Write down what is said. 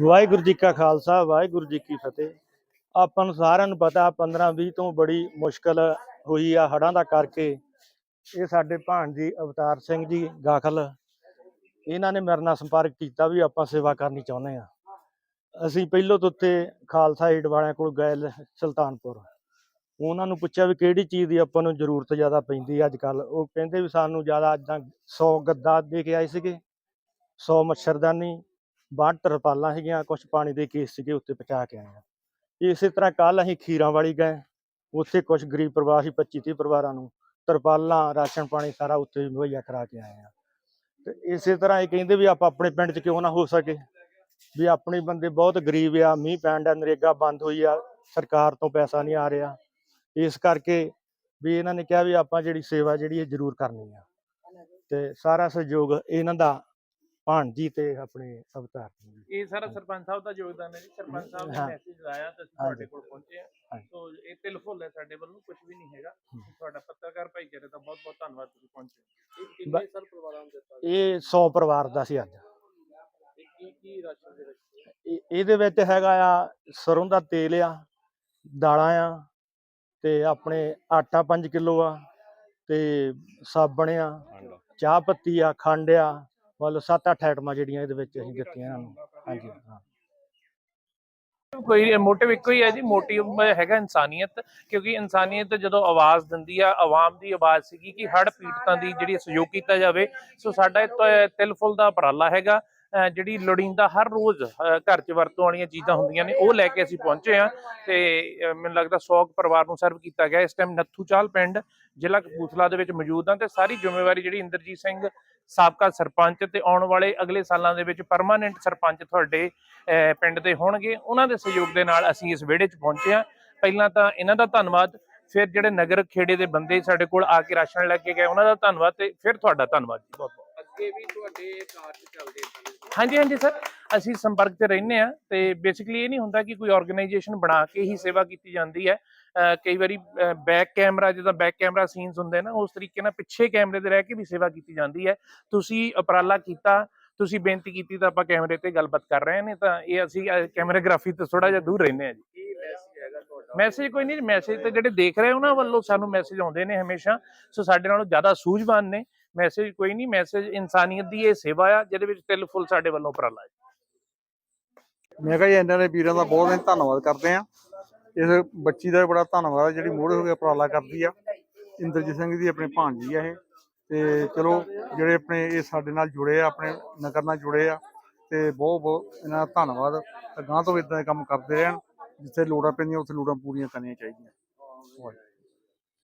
ਵਾਹਿਗੁਰੂ ਜੀ ਕਾ ਖਾਲਸਾ, ਵਾਹਿਗੁਰੂ ਜੀ ਕੀ ਫਤਿਹ। ਆਪਾਂ ਨੂੰ ਸਾਰਿਆਂ ਨੂੰ ਪਤਾ 15 20 ਤੋਂ ਬੜੀ ਮੁਸ਼ਕਲ ਹੋਈ ਆ ਹੜ੍ਹਾਂ ਦਾ ਕਰਕੇ। ਇਹ ਸਾਡੇ ਭਾਣਜੀ ਅਵਤਾਰ ਸਿੰਘ ਜੀ ਗਾਖਲ, ਇਹਨਾਂ ਨੇ ਮੇਰੇ ਨਾਲ ਸੰਪਰਕ ਕੀਤਾ ਵੀ ਆਪਾਂ ਸੇਵਾ ਕਰਨੀ ਚਾਹੁੰਦੇ ਆ। ਅਸੀਂ ਪਹਿਲੋਂ ਤੋਂ ਉੱਤੇ ਖਾਲਸਾ ਏਡ ਵਾਲਿਆਂ ਕੋਲ ਗਏ ਸੁਲਤਾਨਪੁਰ। ਉਹਨਾਂ ਨੂੰ ਪੁੱਛਿਆ ਵੀ ਕਿਹੜੀ ਚੀਜ਼ ਦੀ ਆਪਾਂ ਨੂੰ ਜ਼ਰੂਰਤ ਜ਼ਿਆਦਾ ਪੈਂਦੀ ਅੱਜ ਕੱਲ ਉਹ ਕਹਿੰਦੇ ਵੀ ਸਾਨੂੰ ਜ਼ਿਆਦਾ ਅੱਜ 100 ਗੱਦਾ ਦੇ ਕੇ ਆਏ ਸੀਗੇ 100 ਮੱਛਰਦਾਨੀ ਬਾਹਠ ਤਰਪਾਲਾਂ ਸੀਗੀਆਂ ਕੁਝ ਪਾਣੀ ਦੇ ਕੇਸ ਸੀਗੇ ਉੱਤੇ ਪਹੁੰਚਾ ਕੇ ਆਏ ਆ ਇਸੇ ਤਰ੍ਹਾਂ ਕੱਲ ਅਸੀਂ ਖੀਰਾਂ ਵਾਲੀ ਗਏ, ਉੱਥੇ ਕੁਝ ਗਰੀਬ ਪਰਿਵਾਰ ਸੀ 25 30 ਪਰਿਵਾਰਾਂ ਨੂੰ ਤਰਪਾਲਾਂ, ਰਾਸ਼ਨ ਪਾਣੀ ਸਾਰਾ ਉੱਥੇ ਮੁਹੱਈਆ ਕਰਾ ਕੇ ਆਏ ਆ ਤੇ ਇਸੇ ਤਰ੍ਹਾਂ ਇਹ ਕਹਿੰਦੇ ਵੀ ਆਪਾਂ ਆਪਣੇ ਪਿੰਡ 'ਚ ਕਿਉਂ ਨਾ ਹੋ ਸਕੇ, ਵੀ ਆਪਣੇ ਬੰਦੇ ਬਹੁਤ ਗਰੀਬ ਆ, ਮੀਂਹ ਪੈਣ ਦਾ ਨਰੇਗਾ ਬੰਦ ਹੋਈ ਆ, ਸਰਕਾਰ ਤੋਂ ਪੈਸਾ ਨਹੀਂ ਆ ਰਿਹਾ। ਇਸ ਕਰਕੇ ਵੀ ਇਹਨਾਂ ਨੇ ਕਿਹਾ ਵੀ ਆਪਾਂ ਜਿਹੜੀ ਸੇਵਾ ਜਿਹੜੀ ਇਹ ਜ਼ਰੂਰ ਕਰਨੀ ਆ। ਤੇ ਸਾਰਾ ਸਹਿਯੋਗ ਇਹਨਾਂ ਦਾ ਭਾਣਜੀ ਤੇ ਆਪਣੇ ਅਵਤਾਰ ਜੀ। ਇਹ ਸਾਰਾ ਸਰਪੰਚ ਸਾਹਿਬ ਦਾ ਯੋਗਦਾਨ ਹੈ ਜੀ। ਸਰਪੰਚ ਸਾਹਿਬ ਨੇ ਹਾਂ। ਮੈਸੇਜ ਲਾਇਆ ਤੇ ਅਸੀਂ। ਤੁਹਾਡੇ ਕੋਲ ਪਹੁੰਚੇ ਹਾਂ। ਸੋ ਇਹ ਤਿਲ ਫੁੱਲ ਹੈ ਸਾਡੇ ਵੱਲੋਂ ਕੁਝ ਵੀ ਨਹੀਂ ਹੈਗਾ। ਤੁਹਾਡਾ ਪੱਤਰਕਾਰ ਭਾਈਚਾਰੇ ਦਾ ਬਹੁਤ ਬਹੁਤ ਧੰਨਵਾਦ ਤੁਸੀਂ ਪਹੁੰਚੇ ਇਹ ਕਿੰਨੇ ਸਰ ਪਰਿਵਾਰਾਂ ਨੂੰ ਦਿੱਤਾ ਇਹ 100 ਪਰਿਵਾਰ ਦਾ ਸੀ ਅੱਜ। ਇਹ ਕੀ ਕੀ ਰਾਸ਼ਨ ਦੇ ਵਿੱਚ ਇਹ- ਇਹਦੇ ਵਿੱਚ ਹੈਗਾ ਆ ਸਰੋਂ ਦਾ ਤੇਲ ਆ ਦਾਲਾਂ ਆ ਤੇ ਆਪਣੇ ਆਟਾ 5 ਕਿਲੋ ਆ ਤੇ ਸਾਬਣ ਆ ਚਾਹ ਪੱਤੀ ਆ ਖੰਡ ਆ ਮਤਲਬ 7-8 ਆਈਟਮਾਂ ਜਿਹੜੀਆਂ ਇਹਦੇ ਵਿੱਚ ਅਸੀਂ ਦਿੱਤੀਆਂ ਇਹਨਾਂ ਨੂੰ। ਹਾਂਜੀ, ਹਾਂ। ਕੋਈ ਮੋਟਿਵ ਇੱਕੋ ਹੀ ਹੈ ਜੀ ਮੋਟਿਵ ਹੈਗਾ ਇਨਸਾਨੀਅਤ, ਕਿਉਂਕਿ ਇਨਸਾਨੀਅਤ ਜਦੋਂ ਆਵਾਜ਼ ਦਿੰਦੀ ਆ, ਆਵਾਮ ਦੀ ਆਵਾਜ਼ ਸੀਗੀ ਕਿ ਹੜ ਪੀੜਤਾਂ ਦੀ ਜਿਹੜੀ ਸਹਿਯੋਗ ਕੀਤਾ ਜਾਵੇ, ਸੋ ਸਾਡਾ ਇਹ ਤ- ਤਿਲ ਫੁੱਲ ਦਾ ਉਪਰਾਲਾ ਹੈਗਾ। ਜਿਹੜੀ ਲੋੜੀਂਦਾ ਹਰ ਰੋਜ਼ ਘਰ 'ਚ ਵਰਤੋਂ ਵਾਲੀਆਂ ਚੀਜ਼ਾਂ ਹੁੰਦੀਆਂ ਨੇ, ਉਹ ਲੈ ਕੇ ਅਸੀਂ ਪਹੁੰਚੇ ਆ ਤੇ ਮੈਨੂੰ ਲੱਗਦਾ 100 ਪਰਿਵਾਰ ਨੂੰ ਸਰਵ ਕੀਤਾ ਗਿਆ। ਇਸ ਟਾਈਮ ਨੱਥੂ ਚਾਲ ਪਿੰਡ, ਜ਼ਿਲ੍ਹਾ ਕਪੂਰਥਲਾ ਦੇ ਵਿੱਚ ਮੌਜੂਦ ਹਾਂ ਤੇ ਸਾਰੀ ਜ਼ਿੰਮੇਵਾਰੀ ਜਿਹੜੀ ਇੰਦਰਜੀਤ ਸਿੰਘ ਸਾਬਕਾ ਸਰਪੰਚ ਤੇ ਆਉਣ ਵਾਲੇ ਅਗਲੇ ਸਾਲਾਂ ਦੇ ਵਿੱਚ ਪਰਮਾਨੈਂਟ ਸਰਪੰਚ ਤੁਹਾਡੇ ਪਿੰਡ ਦੇ ਹੋਣਗੇ। ਉਹਨਾਂ ਦੇ ਸਹਿਯੋਗ ਦੇ ਨਾਲ ਅਸੀਂ ਇਸ ਵਿਹੜੇ 'ਚ ਪਹੁੰਚੇ ਹਾਂ। ਪਹਿਲਾਂ ਤਾਂ ਇਹਨਾਂ ਦਾ ਧੰਨਵਾਦ। ਫਿਰ ਜਿਹੜੇ ਨਗਰ ਖੇੜੇ ਦੇ ਬੰਦੇ ਸਾਡੇ ਕੋਲ ਆ ਕੇ ਰਾਸ਼ਨ ਲੈ ਕੇ ਗਏ, ਉਹਨਾਂ ਦਾ ਧੰਨਵਾਦ ਤੇ ਫਿਰ ਤੁਹਾਡਾ ਧੰਨਵਾਦ ਜੀ। ਬਹੁਤ ਬਹੁਤ ਅੱਗੇ ਵੀ ਤੁਹਾਡੇ ਕਾਰਜ ਚੱਲਦੇ ਹਨ। ਹਾਂਜੀ ਹਾਂਜੀ ਸਰ ਅਸੀਂ ਸੰਪਰਕ 'ਚ ਰਹਿੰਦੇ ਆ ਤੇ ਬੇਸਿਕਲੀ ਇਹ ਨਹੀਂ ਹੁੰਦਾ ਕਿ ਕੋਈ ਆਰਗੇਨਾਈਜੇਸ਼ਨ ਬਣਾ ਕੇ ਹੀ ਸੇਵਾ ਕੀਤੀ ਜਾਂਦੀ ਹੈ। ਕਈ ਵਾਰੀ ਬੈਕ ਕੈਮਰਾ ਜਿੱਦਾਂ ਬੈਕ ਕੈਮਰਾ ਸੀਨਸ ਹੁੰਦੇ ਨਾ ਉਸ ਤਰੀਕੇ ਨਾਲ ਪਿੱਛੇ ਕੈਮਰੇ ਦੇ ਰਹਿ ਕੇ ਵੀ ਸੇਵਾ ਕੀਤੀ ਜਾਂਦੀ ਹੈ। ਤੁਸੀਂ ਉਪਰਾਲਾ ਕੀਤਾ ਤੁਸੀਂ ਬੇਨਤੀ ਕੀਤੀ ਤਾਂ ਆਪਾਂ ਕੈਮਰੇ ਤੇ ਗੱਲਬਾਤ ਕਰ ਰਹੇ ਨੇ ਤਾਂ ਇਹ ਅਸੀਂ ਕੈਮਰਾਗ੍ਰਾਫੀ ਤੋਂ ਥੋੜਾ ਜਿਹਾ ਦੂਰ ਰਹਿੰਦੇ ਆ ਜੀ। ਕੀ ਮੈਸੇਜ ਹੈਗਾ ਤੁਹਾਡਾ? ਮੈਸੇਜ ਕੋਈ ਨਹੀਂ ਮੈਸੇਜ ਤੇ ਜਿਹੜੇ ਦੇਖ ਰਹੇ ਉਹਨਾਂ ਵੱਲੋਂ ਸਾਨੂੰ ਮੈਸੇਜ ਆਉਂਦੇ ਨੇ ਹਮੇਸ਼ਾ। ਸੋ ਸਾਡੇ ਨਾਲੋਂ ਜ਼ਿਆਦਾ ਸੂਝਵਾਨ ਨੇ। ਮੈਸੇਜ ਕੋਈ ਨਹੀਂ, ਮੈਸੇਜ ਇਨਸਾਨੀਅਤ ਦੀ ਇਹ ਸੇਵਾ ਆ, ਜਿਹਦੇ ਵਿੱਚ ਤਿਲ ਫੁੱਲ ਸਾਡੇ ਵੱਲੋਂ ਉਪਰਾਲਾ ਹੈ। ਮੈਂ ਕਿਹਾ ਜੀ ਇਹਨਾਂ ਦੇ ਵੀਰਾਂ ਦਾ ਬਹੁਤ ਬਹੁਤ ਧੰਨਵਾਦ ਕਰਦੇ ਆ ਇਸ ਬੱਚੀ ਦਾ ਵੀ ਬੜਾ ਧੰਨਵਾਦ, ਜਿਹੜੀ ਮੋੜੇ ਹੋ ਕੇ ਉਪਰਾਲਾ ਕਰਦੀ ਆ। ਇੰਦਰਜੀਤ ਸਿੰਘ ਦੀ ਆਪਣੀ ਭਾਣਜੀ ਆ ਇਹ। ਤੇ ਚਲੋ, ਜਿਹੜੇ ਆਪਣੇ ਇਹ ਸਾਡੇ ਨਾਲ ਜੁੜੇ ਆ, ਆਪਣੇ ਨਗਰ ਨਾਲ ਜੁੜੇ ਆ, ਤੇ ਬਹੁਤ ਬਹੁਤ ਇਹਨਾਂ ਦਾ ਧੰਨਵਾਦ। ਅਗਾਂਹ ਤੋਂ ਇਦਾਂ ਦੇ ਕੰਮ ਕਰਦੇ ਰਹਿਣ, ਜਿੱਥੇ ਲੋੜਾਂ ਪੈਂਦੀਆਂ, ਉੱਥੇ ਲੋੜਾਂ ਪੂਰੀਆਂ ਕਰਨੀਆਂ ਚਾਹੀਦੀਆਂ।